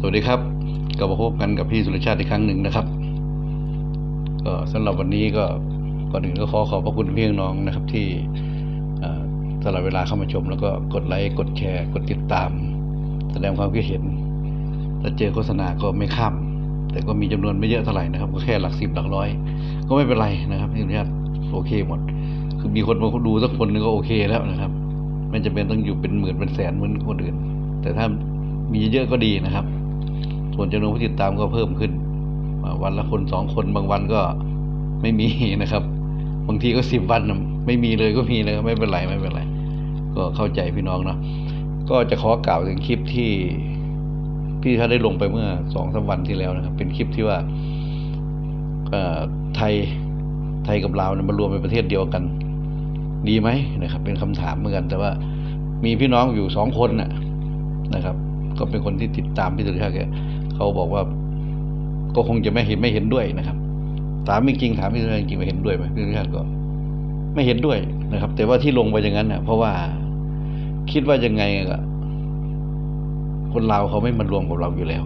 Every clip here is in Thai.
สวัสดีครับกลับมาพบกันกับพี่สุรชาติอีกครั้งหนึ่งนะครับ ก็สำหรับวันนี้ก็ก่อนอื่นก็ขอขอบพระคุณพี่น้องนะครับ ที่เอ่อสละเวลาเข้ามาชม แล้วก็กดไลค์กดแชร์ กดติดตาม แสดงความคิดเห็นถ้าเจอโฆษณาก็ไม่ข้าม แต่ก็มีจำนวนไม่เยอะเท่าไหร่นะครับ ก็แค่หลักสิบหลักร้อย ก็ไม่เป็นไรนะครับพี่สุรชาติโอเคหมด คือมีคนมาดูสักคนหนึงก็โอเคแล้วนะครับไม่จำเป็นต้องอยู่เป็นหมื่นเป็นแสนเหมือนคนอื่น แต่ถ้ามีเยอะก็ดีนะครับ ส่วนจำนวนผู้ติดตามก็เพิ่มขึ้น วันละคนสองคนบางวันก็ไม่มีนะครับ บางทีก็สิบวันไม่มีเลยก็มีเลยไม่เป็นไรไม่เป็นไร ก็เข้าใจพี่น้องเนาะก็จะขอกล่าวถึงคลิปที่พี่ท่านได้ลงไปเมื่อสองสามวันที่แล้วนะครับ เป็นคลิปที่ว่าไทยไทยกับลาวเนี่ยมารวมเป็นประเทศเดียวกัน ดีไหมนะครับ เป็นคำถามเหมือนกัน แต่ว่ามีพี่น้องอยู่สองคนนะนะครับ ก็เป็นคนที่ติดตามพี่สุริยะแก เขาบอกว่า ก็คงจะไม่เห็นไม่เห็นด้วยนะครับ ถามจริงถามพี่สุริยะจริงไม่เห็นด้วยไหมพี่สุริยะก็ ไม่เห็นด้วยนะครับ แต่ว่าที่ลงไปอย่างนั้นเน่ะเพราะว่าคิดว่ายังไงก็คนลาวเขาไม่มารวมกับเราอยู่แล้ว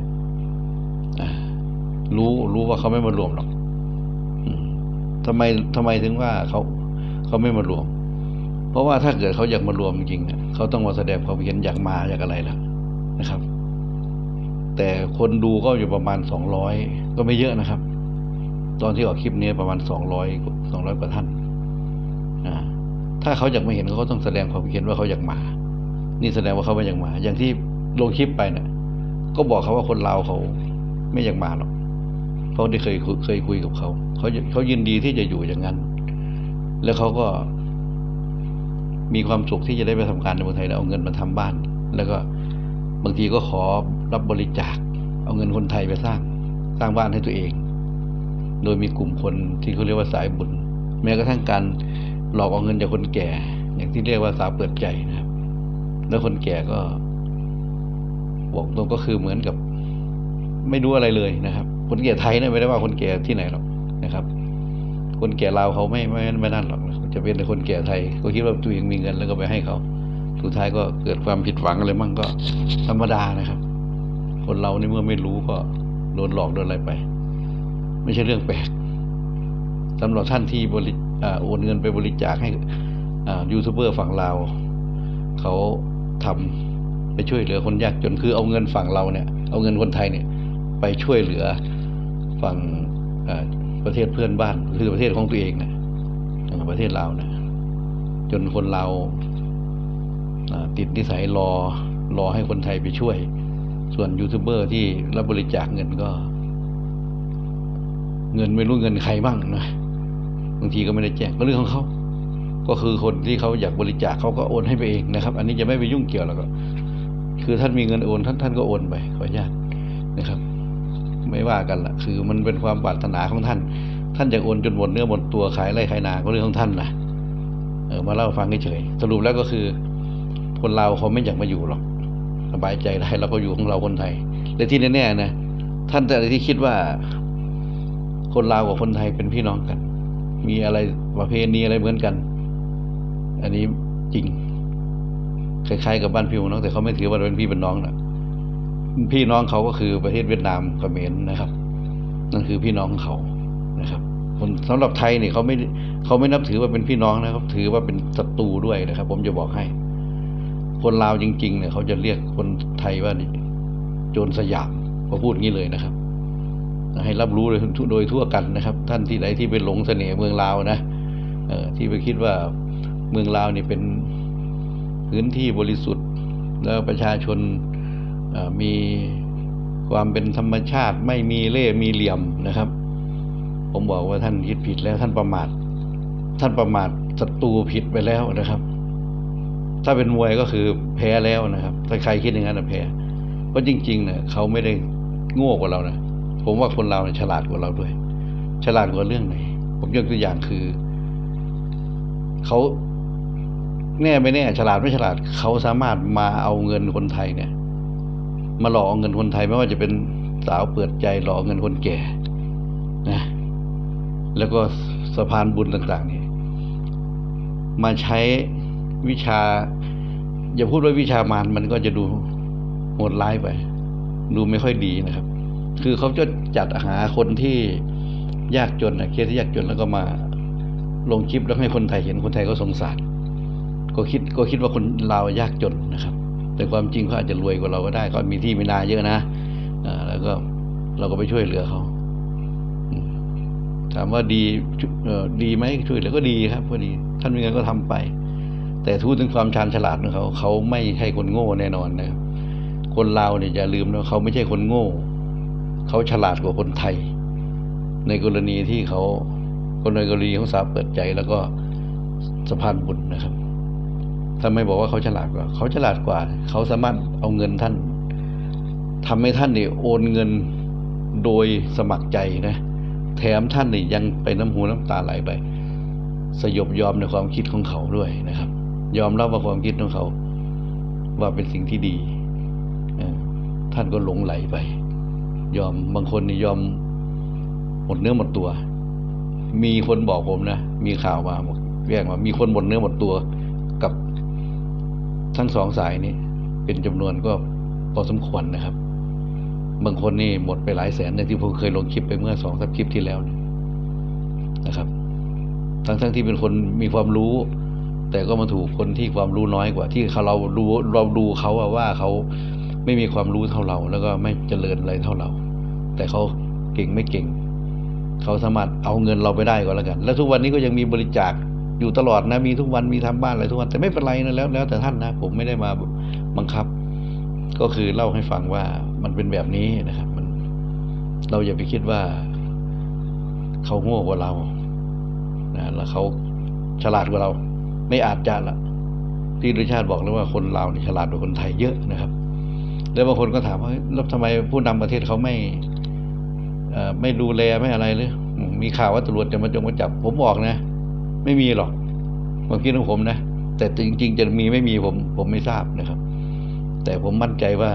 รู้รู้ว่าเขาไม่มารวมหรอกอืมทำไมทำไมถึงว่าเขาเขาไม่มารวม เพราะว่าถ้าเกิดเขาอยากมารวมจริงเนี่ยเขาต้องมาแสดงความเห็นอยากมาอยากอะไรแล้วนะครับ แต่คนดูก็อยู่ประมาณสองร้อยก็ไม่เยอะนะครับ ตอนที่ออกคลิปนี้ประมาณสองร้อยสองร้อยกว่าท่านอ่าถ้าเขาอยากมาเห็นเขาก็ต้องแสดงความเห็นว่าเขาอยากมา นี่แสดงว่าเขาไม่อยากมา อย่างที่ลงคลิปไปเนี่ยก็บอกเขาว่าคนลาวเขาไม่อยากมาหรอกเพราะได้เคยเคยคุยกับเขาเขาเขายินดีที่จะอยู่อย่างนั้น แล้วเขาก็มีความสุขที่จะได้ไปทำงานในเมืองไทยแล้วเอาเงินมาทำบ้าน แล้วก็ บางทีก็ขอรับบริจาค เอาเงินคนไทยไปสร้าง สร้างบ้านให้ตัวเอง โดยมีกลุ่มคนที่เขาเรียกว่าสายบุญ แม้กระทั่งการหลอกเอาเงินจากคนแก่ อย่างที่เรียกว่าสาวเปิดใจนะครับ แล้วคนแก่ก็บอกตรงก็คือเหมือนกับ ไม่รู้อะไรเลยนะครับ คนแก่ไทยเนี่ยไม่ได้ว่าคนแก่ที่ไหนหรอกนะครับ คนแก่ลาวเขาไม่ไม่ไม่นั่นหรอกจะเป็นแต่คนแก่ไทย ก็คิดว่าตัวเองมีเงินแล้วก็ไปให้เขา สุดท้ายก็เกิดความผิดหวังอะไรมั่งก็ธรรมดานะครับ คนเราในเมื่อไม่รู้ก็โดนหลอกโดนอะไรไป ไม่ใช่เรื่องแปลกสำหรับท่านที่บริอโอนเงินไปบริจาคให้ยูทูบเบอร์ฝั่งลาวเขาทำไปช่วยเหลือคนยากจนคือเอาเงินฝั่งเราเนี่ย เอาเงินคนไทยเนี่ย ไปช่วยเหลือฝั่งประเทศเพื่อนบ้าน คือประเทศของตัวเองนะประเทศลาวนะจนคนลาวอ่า ติดนิสัยรอรอให้คนไทยไปช่วย ส่วนยูทูบเบอร์ที่รับบริจาคเงินก็ เงินไม่รู้เงินใครบ้างนะบางทีก็ไม่ได้แจ้งก็เรื่องของเขาก็คือคนที่เขาอยากบริจาคเขาก็โอนให้ไปเองนะครับ อันนี้จะไม่ไปยุ่งเกี่ยวแล้วก็ คือท่านมีเงินโอนท่านท่านก็โอนไปขออนุญาตนะครับ ไม่ว่ากันละคือมันเป็นความปรารถนาของท่าน ท่านจะโอนจนหมดเนื้อหมดตัวขายไร่ขายนาก็เรื่องของท่านนะเออมาเล่าฟังเฉยๆสรุปแล้วก็คือ คนเราวเขาไม่อยากมาอยู่หรอกสบายใจได้เราก็อยู่ของเราคนไทยและที่แน่ๆนะท่านแต่ที่คิดว่า คนลาวกับคนไทยเป็นพี่น้องกัน มีอะไรประเพณีอะไรเหมือนกัน อันนี้จริงคล้ายๆกับบ้านพี่น้องแต่เขาไม่ถือว่าเป็นพี่เป็นน้องนะพี่น้องเขาก็คือประเทศเวียดนามเขมรนะครับ นั่นคือพี่น้องของเขานะครับคนสำหรับไทยเนี่ยเขาไม่เขาไม่นับถือว่าเป็นพี่น้องนะครับ ถือว่าเป็นศัตรูด้วยนะครับ ผมจะบอกให้ คนลาวจริง ๆ เนี่ยเขาจะเรียกคนไทยว่าโจรสยามเขาพูดงี้เลยนะครับ ให้รับรู้โดยโดยทั่วกันนะครับ ท่านที่ไหนที่ไปหลงเสน่ห์เมืองลาวนะเออที่ไปคิดว่าเมืองลาวนี่เป็นพื้นที่บริสุทธิ์ แล้วประชาชนมีความเป็นธรรมชาติไม่มีเล่ห์มีเหลี่ยมนะครับ ผมบอกว่าท่านคิดผิดแล้วท่านประมาท ท่านประมาทศัตรูผิดไปแล้วนะครับ ถ้าเป็นมวยก็คือแพ้แล้วนะครับ ถ้าใครคิดอย่างนั้นนะแพ้เพราะจริงๆเนี่ยเขาไม่ได้โง่กว่าเรานะผมว่าคนเราเนี่ยฉลาดกว่าเราด้วย ฉลาดกว่าเรื่องไหนผมยกตัวอย่างคือเขาแน่ไม่แน่ ฉลาดไม่ฉลาดเขาสามารถมาเอาเงินคนไทยเนี่ย มาหลอกเอาเงินคนไทยไม่ว่าจะเป็นสาวเปิดใจหลอกเงินคนแก่นะแล้วก็สะพานบุญต่างๆนี่มาใช้ วิชา อย่าพูดว่าวิชามารมันก็จะดูโหดร้ายไป ดูไม่ค่อยดีนะครับ คือเขาจะจัดหาคนที่ยากจนนะเคสที่ยากจนแล้วก็มาลงคลิปแล้วให้คนไทยเห็นคนไทยก็สงสาร ก็คิดก็คิดว่าคนลาวยากจนนะครับ แต่ความจริงเขาอาจจะรวยกว่าเราก็ได้เขามีที่มีนาเยอะนะแล้วก็เราก็ไปช่วยเหลือเขาถามว่าดีดีไหมช่วยเหลือก็ดีครับก็ดีท่านมีเงินก็ทำไป แต่ทูดถึงความชาญฉลาดของเขาเขาไม่ใช่คนโง่แน่นอนนะครับคนลาวเนี่ยอย่าลืมนะเขาไม่ใช่คนโง่ เขาฉลาดกว่าคนไทย ในกรณีที่เขาคนในกรณีของสาเปิดใจแล้วก็สะพานบุญนะครับทำไมบอกว่าเขาฉลาดกว่า เขาฉลาดกว่า เขาสามารถเอาเงินท่านทำให้ท่านเนี่ยโอนเงินโดยสมัครใจนะ แถมท่านนี่ยังไปน้ำหูน้ำตาไหลไป สยบยอมในความคิดของเขาด้วยนะครับ ยอมรับว่าความคิดของเขา ว่าเป็นสิ่งที่ดีท่านก็หลงไหลไป ยอมบางคนนี่ยอมหมดเนื้อหมดตัว มีคนบอกผมนะมีข่าวมาบอกแจ้งว่ามีคนหมดเนื้อหมดตัวกับทั้งสองสายนี้เป็นจำนวนก็พอสมควรนะครับ บางคนนี่หมดไปหลายแสนในที่ผมเคยลงคลิปไปเมื่อสองสามคลิปที่แล้วนะครับ ทั้งทั้งที่เป็นคนมีความรู้ แต่ก็มาถูกคนที่ความรู้น้อยกว่า ที่เขาเราดูเราดูเขาว่าเขาไม่มีความรู้เท่าเรา แล้วก็ไม่เจริญอะไรเท่าเรา แต่เขาเก่งไม่เก่ง เขาสามารถเอาเงินเราไปได้ก็แล้วกัน แล้วทุกวันนี้ก็ยังมีบริจาคอยู่ตลอดนะ มีทุกวันมีทำบ้านอะไรทุกวัน แต่ไม่เป็นไรนะแล้ว แล้วแต่ท่านนะ ผมไม่ได้มาบังคับ ก็คือเล่าให้ฟังว่ามันเป็นแบบนี้นะครับ มัน เราอย่าไปคิดว่า เขาโง่กว่าเรานะแล้วเขาฉลาดกว่าเรา ไม่อาจจะละที่ดุชาติบอกแล้วว่าคนเราเนี่ฉลาดกว่าคนไทยเยอะนะครับ แล้วบางคนก็ถามว่าแล้วทำไมผู้นำประเทศเขาไม่ไม่ดูแลไม่อะไรเลยมีข่าวว่าตำรวจจะมาจงมาจับ ผมบอกนะ ไม่มีหรอกความคิดของผมนะแต่จริง ๆ จะมีไม่มีผมผมไม่ทราบนะครับ แต่ผมมั่นใจว่า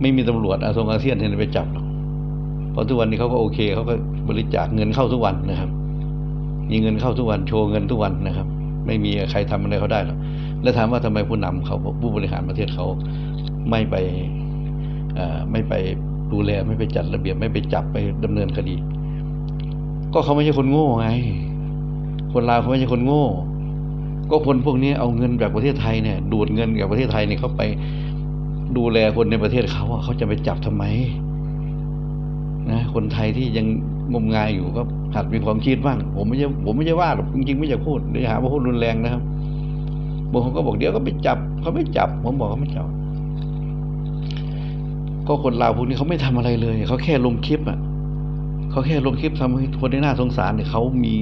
ไม่มีตำรวจอาทงอาเซียนที่จะไปจับหรอกเพราะทุกวันนี้เขาก็โอเคเขาก็บริจาคเงินเข้าทุกวันนะครับ มีเงินเข้าทุกวันโชว์เงินทุกวันนะครับ ไม่มีใครทำอะไรเขาได้หรอกแล้วถามว่าทำไมผู้นำเขาผู้บริหารประเทศเขาไม่ไปไม่ไปดูแลไม่ไปจัดระเบียบไม่ไปจับไปดำเนินคดี ก็เขาไม่ใช่คนโง่ไง คนลาวเขาไม่ใช่คนโง่ ก็คนพวกนี้เอาเงินจากประเทศไทยเนี่ย ดูดเงินจากประเทศไทยเนี่ยเขาไปดูแลคนในประเทศเขาเขาจะไปจับทำไมนะคนไทยที่ยัง งมงายอยู่ก็หัดมีความคิดบ้างผมไม่ใช่ผมไม่ใช่ว่าหรอกจริงๆไม่อยากพูดเดี๋ยวหาว่าพูดรุนแรงนะครับบางคนก็บอกเดี๋ยวก็ไปจับเขาไม่จับ ผมบอกเขาไม่จับ ก็คนลาวพวกนี้เขาไม่ทำอะไรเลยเขาแค่ลงคลิปอะเขาแค่ลงคลิปทำให้คนที่น่าสงสารเนี่ยเขามี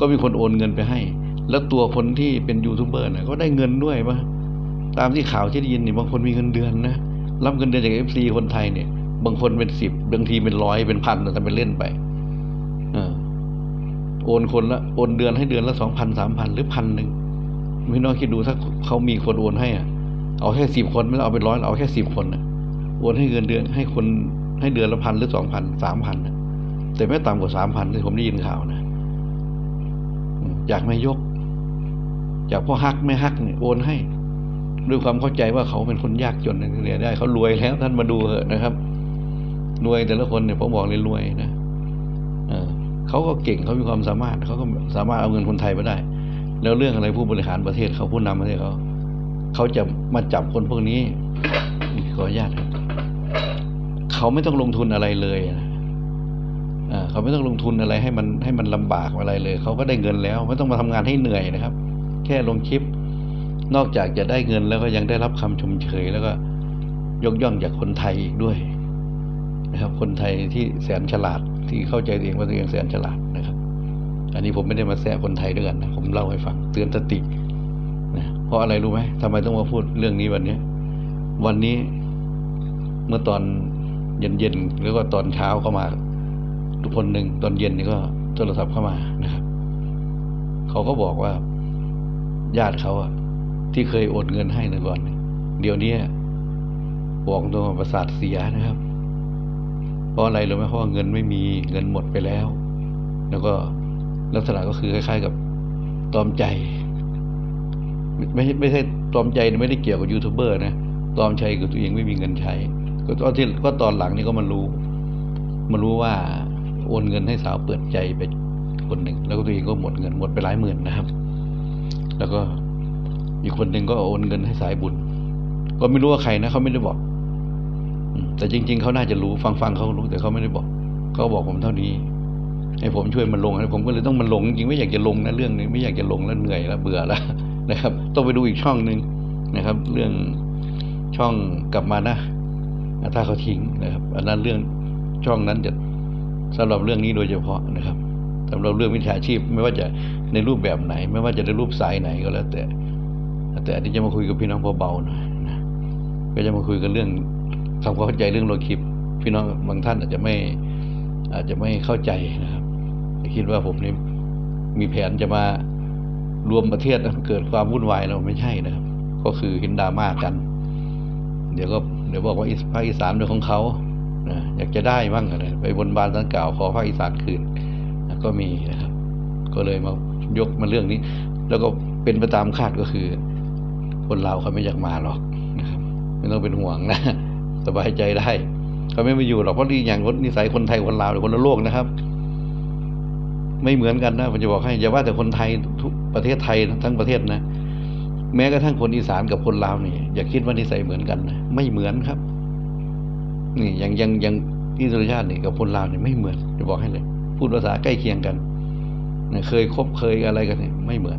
ก็มีคนโอนเงินไปให้ แล้วตัวคนที่เป็นยูทูบเบอร์เนี่ยก็ได้เงินด้วยปะตามที่ข่าวที่ได้ยินเนี่ยบางคนมีเงินเดือนนะรับเงินเดือนจากเอฟซีคนไทยเนี่ย บางคนเป็นสิบบางทีเป็นร้อยเป็นพันแต่ทำเป็นเล่นไป โอนคนละโอนเดือนให้เดือนละสองพันสามพันหรือพันหนึ่งพี่น้องคิดดูถ้าเขามีคนโอนให้อะ เอาแค่สิบคนไม่เอาเป็นร้อยเอาแค่สิบคนนะโอนให้เงินเดือนให้คนให้เดือนละพันหรือสองพันสามพันแต่ไม่ต่ำกว่าสามพันที่ผมได้ยินข่าวนะอืมจากนายกจากพ่อฮักแม่ฮักเนี่ยโอนให้ ด้วยความเข้าใจว่าเขาเป็นคนยากจนเนี่ยได้เขารวยแล้วท่านมาดูเถอะนะครับรวยแต่ละคนเนี่ยผมบอกเลยรวยนะเเขาก็เก่งเขามีความสามารถเขาก็สามารถเอาเงินคนไทยมาได้ แล้วเรื่องอะไรผู้บริหารประเทศเขาผู้นำประเทศเขาเขาจะมาจับคนพวกนี้ขออนุญาตครับเขาไม่ต้องลงทุนอะไรเลยอ่าเขาไม่ต้องลงทุนอะไรให้มันให้มันลำบากอะไรเลย เขาก็ได้เงินแล้ว ไม่ต้องมาทำงานให้เหนื่อยนะครับ แค่ลงคลิป นอกจากจะได้เงินแล้วก็ยังได้รับคำชมเชยแล้วก็ยกย่องจากคนไทยอีกด้วย นะครับ คนไทยที่แสนฉลาดที่เข้าใจตัวเองว่าตัวเองแสนฉลาดนะครับ อันนี้ผมไม่ได้มาแซะคนไทยด้วยกันนะผมเล่าให้ฟังเตือนสตินะเพราะอะไรรู้ไหมทำไมต้องมาพูดเรื่องนี้วันนี้วันนี้เมื่อตอนเย็นๆหรือว่าตอนเช้าเข้ามาทุกคนหนึ่งตอนเย็นนี่ก็โทรศัพท์เข้ามานะครับ เขาก็บอกว่าญาติเขาอะที่เคยโอนเงินให้นก่อน เดี๋ยวนี้บอกตัวาประสาทเสียนะครับ เพราะอะไรรู้ไหมเพราะเงินไม่มีเงินหมดไปแล้ว แล้วก็ลักษณะก็คือคล้าย ๆ กับตอมใจ ไม่ไม่ใช่ไม่ใช่ตอมใจไม่ได้เกี่ยวกับยูทูบเบอร์นะตอมใจกับตัวเองไม่มีเงินใช้ ก็ตอนที่ก็ตอนหลังนี่ก็มารู้มารู้ว่าโอนเงินให้สาวเปิดใจไปคนหนึ่งแล้วก็ตัวเองก็หมดเงินหมดไปหลายหมื่นนะครับ แล้วก็อีกคนหนึ่งก็โอนเงินให้สายบุญ ก็ไม่รู้ว่าใครนะเขาไม่ได้บอก แต่จริง ๆเขาน่าจะรู้ฟังฟังๆเขารู้ แต่เขาไม่ได้บอกเขาบอกผมเท่านี้ ให้ผมช่วยมันลงให้ผมก็เลยต้องมันลง จริงไม่อยากจะลงนะเรื่องนี้ไม่อยากจะลงแล้วเหนื่อยแล้วเบื่อแล้วนะครับ ต้องไปดูอีกช่องหนึ่งนะครับ เรื่องช่องกลับมานะถ้าเขาทิ้งนะครับ อันนั้นเรื่องช่องนั้นจะสำหรับเรื่องนี้โดยเฉพาะนะครับสำหรับเรื่องวิชาชีพ ไม่ว่าจะในรูปแบบไหน ไม่ว่าจะในรูปสายไหนก็แล้วแต่ แต่อันนี้จะมาคุยกับพี่น้องเบาๆหน่อยนะก็จะมาคุยกันเรื่อง ทำความเข้าใจเรื่องโลคิปพี่น้องบางท่านอาจจะไม่อาจจะไม่เข้าใจนะครับคิดว่าผมนี่มีแผนจะมารวมประเทศเกิดความวุ่นวายแล้วไม่ใช่นะครับ ก็คือเห็นดราม่ากัน เดี๋ยวก็เดี๋ยวบอกว่าอีสภาคอีสานเป็นของเขานะอยากจะได้บ้างอะไรไปบนบานสันกล่าวขอภาคอีสานคืนนะก็มีนะครับ ก็เลยมายกมาเรื่องนี้ แล้วก็เป็นไปตามคาดก็คือ คนลาเขาไม่อยากมาหรอกนะครับ ไม่ต้องเป็นห่วงนะ สบายใจได้เขาไม่มาอยู่หรอกเพราะนี่อย่างนิสัยคนไทยคนลาวหรือคนละโลกนะครับ ไม่เหมือนกันนะผมจะบอกให้อย่าว่าแต่คนไทยทุกประเทศไทยทั้งประเทศนะแม้กระทั่งคนอีสานกับคนลาวนี่อย่าคิดว่านิสัยเหมือนกันนะไม่เหมือนครับ นี่อย่างย่างย่างที่สุรชาตินี่กับคนลาวนี่ไม่เหมือน จะบอกให้เลย พูดภาษาใกล้เคียงกันเคยคบเคยอะไรกันนี่ไม่เหมือน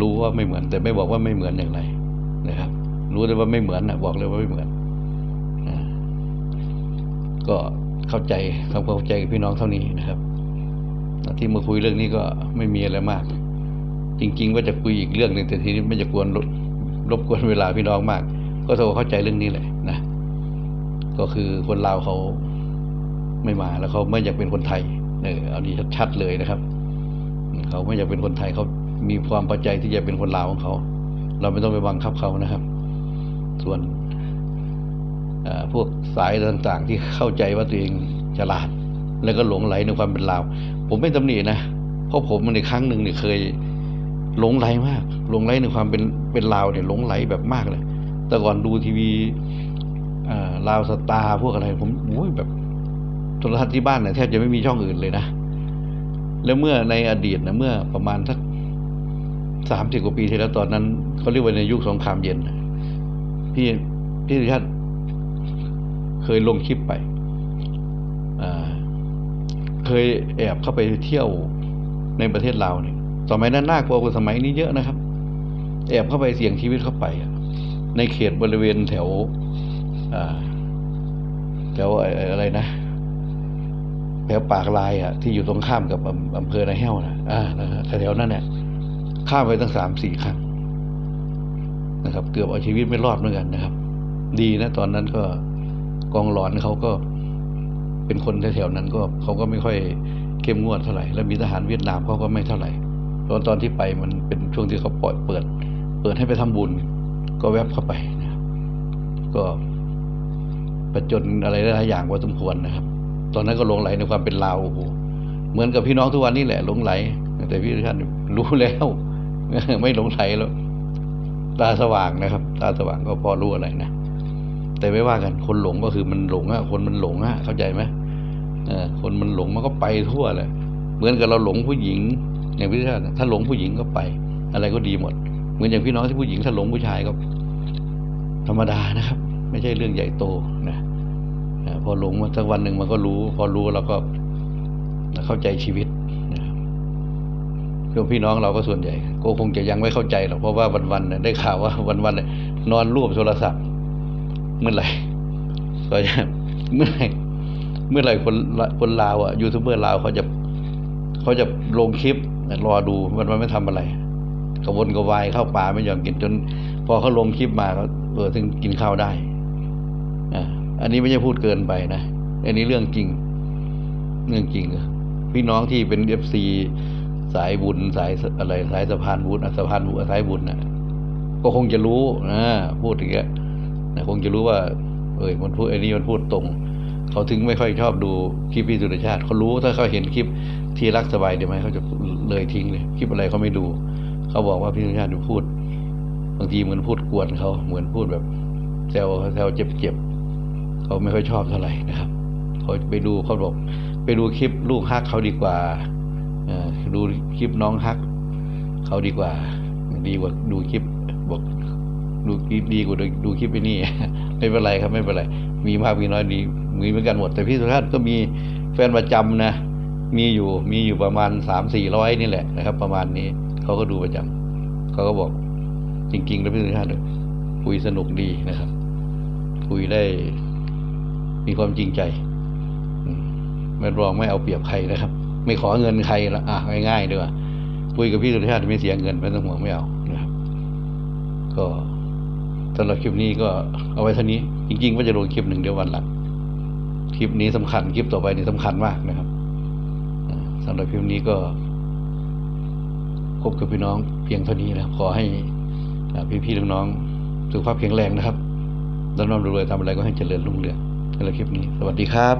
รู้ว่าไม่เหมือน แต่ไม่บอกว่าไม่เหมือนอย่างไรนะครับ รู้แต่ว่าไม่เหมือนนะบอกเลยว่าไม่เหมือน ก็เข้าใจทำความเข้าใจกับพี่น้องเท่านี้นะครับ ที่มาคุยเรื่องนี้ก็ไม่มีอะไรมาก จริง ๆ ว่าจะคุยอีกเรื่องหนึ่งแต่ทีนี้ไม่จะกวนรบกวนเวลาพี่น้องมาก ก็โทรเข้าใจเรื่องนี้แหละนะ ก็คือคนลาวเขาไม่มาแล้วเขาไม่อยากเป็นคนไทยเออเอานี้ชัดๆเลยนะครับ เขาไม่อยากเป็นคนไทยเขามีความพอใจที่จะเป็นคนลาวของเขา เราไม่ต้องไปบังคับเขานะครับ ส่วน พวกสายต่างๆ ที่เข้าใจว่าตัวเองฉลาด แล้วก็หลงไหลในความเป็นลาว ผมไม่ตำหนินะเพราะผมในครั้งหนึ่งเนี่ยเคยหลงไหลมากหลงไหลในความเป็นเป็นลาวเนี่ยหลงไหลแบบมากเลย แต่ก่อนดูทีวีลาวสตาร์พวกอะไร ผมโอ้ยแบบโทรทัศน์ที่บ้านเนี่ยแทบจะไม่มีช่องอื่นเลยนะแล้วเมื่อในอดีตนะเมื่อประมาณสักสามสิบกว่าปีที่แล้วตอนนั้นเขาเรียกว่าในยุคสงครามเย็นพี่พี่สุชาติ เคยลงคลิปไปเคยแอบเข้าไปเที่ยวในประเทศลาวเนี่ยสมัยนั้นน่ากลัวกว่าสมัยนี้เยอะนะครับ แอบเข้าไปเสี่ยงชีวิตเข้าไป ในเขตบริเวณแถวแถวอะไรนะแถวปากลายอะ ที่อยู่ตรงข้ามกับอำเภอนาแห้วนะอ่าแถวนั้นเนี่ยข้ามไปตั้งสามสี่ครั้งนะครับ เกือบเอาชีวิตไม่รอดเหมือนกันนะครับ ดีนะ ตอนนั้นก็ กองหลอนเขาก็เป็นคนแถวๆนั้นก็เขาก็ไม่ค่อยเข้มงวดเท่าไหร่แล้วมีทหารเวียดนามเขาก็ไม่เท่าไหร่ตอนตอนที่ไปมันเป็นช่วงที่เขาปล่อยเปิด เปิดให้ไปทำบุญ ก็แวบเข้าไปนะก็ประจนอะไรหลายอย่างพอสมควรนะครับ ตอนนั้นก็หลงไหลในความเป็นลาวโอ้โหเหมือนกับพี่น้องทุกวันนี้แหละหลงไหล แต่พี่ท่านรู้แล้วไม่หลงไหลแล้ว ตาสว่างนะครับ ตาสว่างก็พอรู้อะไรนะ แต่ไม่ว่ากัน คนหลงก็คือมันหลงอะคนมันหลงอะเข้าใจไหมคนมันหลงมันก็ไปทั่วเลยเหมือนกับเราหลงผู้หญิง อย่างพี่ท่านถ้าหลงผู้หญิงก็ไป อะไรก็ดีหมด เหมือนอย่างพี่น้องที่ผู้หญิงถ้าหลงผู้ชายก็ ธรรมดานะครับ ไม่ใช่เรื่องใหญ่โตนะอ่อพอหลงมาสักวันหนึ่งมันก็รู้ พอรู้แล้วก็เข้าใจชีวิตนะครับพวกพี่น้องเราก็ส่วนใหญ่ก็คงจะยังไม่เข้าใจหรอกเพราะว่าวันๆเนี่ยได้ข่าวว่าวันๆเนี่ยนอนรูปโทรศัพท์ เมื่อไหร่ก็จะเมื่อไหร่เมื่อไหร่คนละคนลาวอะยูทูบเบอร์ลาวเขาจะเขาจะลงคลิปรอดูมันมันไม่ทำอะไรกระวนกระวายเข้าป่าไม่ยอมกินจน พอเขาลงคลิปมาเขาเออถึงกินข้าวได้อ่าอันนี้ไม่ใช่พูดเกินไปนะอันนี้เรื่องจริง เรื่องจริงพี่น้องที่เป็นเอฟซีสายบุญสายอะไรสายสะพานบุญสะพานบุญสายบุญนะก็คงจะรู้นะพูดอย่างเงี้ย คงจะรู้ว่า เออมันพูดไอ้นี่มันพูดตรง เขาถึงไม่ค่อยชอบดูคลิปพี่สุรชาติเขารู้ถ้าเขาเห็นคลิปที่รักสบายเดี๋ยวไหมเขาจะเลยทิ้งเลยคลิปอะไรเขาไม่ดู เขาบอกว่าพี่สุรชาติพูดบางทีเหมือนพูดกวนเขาเหมือนพูดแบบแซวแซวเจ็บเจ็บเขาไม่ค่อยชอบเท่าไหร่นะครับเขาไปดูเขาบอกไปดูคลิปลูกฮักเขาดีกว่าดูคลิปน้องฮักเขาดีกว่า ดีกว่าดูคลิปบอก ดูคลิปดีกว่าดูดูคลิปไอ้นี่ ไม่เป็นไรครับไม่เป็นไร มีมากมีน้อยดีมีเหมือนกันหมด แต่พี่สุชาติก็มีแฟนประจำนะ มีอยู่มีอยู่ประมาณสามสี่ร้อยนี่แหละนะครับ ประมาณนี้เขาก็ดูประจำเขาก็บอก จริง ๆ แล้วพี่สุชาติคุยสนุกดีนะครับ คุยได้มีความจริงใจไม่รองไม่เอาเปรียบใครนะครับ ไม่ขอเงินใครละอะง่ายๆดีกว่าคุยกับพี่สุชาติไม่เสียเงินไม่ต้องห่วงไม่เอานะครับ ก็ สำหรับคลิปนี้ก็เอาไว้เท่านี้ จริงๆว่าจะลงคลิปหนึ่งเดียววันหลังคลิปนี้สำคัญคลิปต่อไปนี่สำคัญมากนะครับอ่าหรับคลิปนี้ก็พบกับพี่น้องเพียงเท่านี้นะขอให้พี่ๆน้องๆสุขภาพแข็งแรงนะครับแล้วน้อมรวยๆทำอะไรก็ให้เจริญรุ่งเรืองสำหรับคลิปนี้ สวัสดีครับ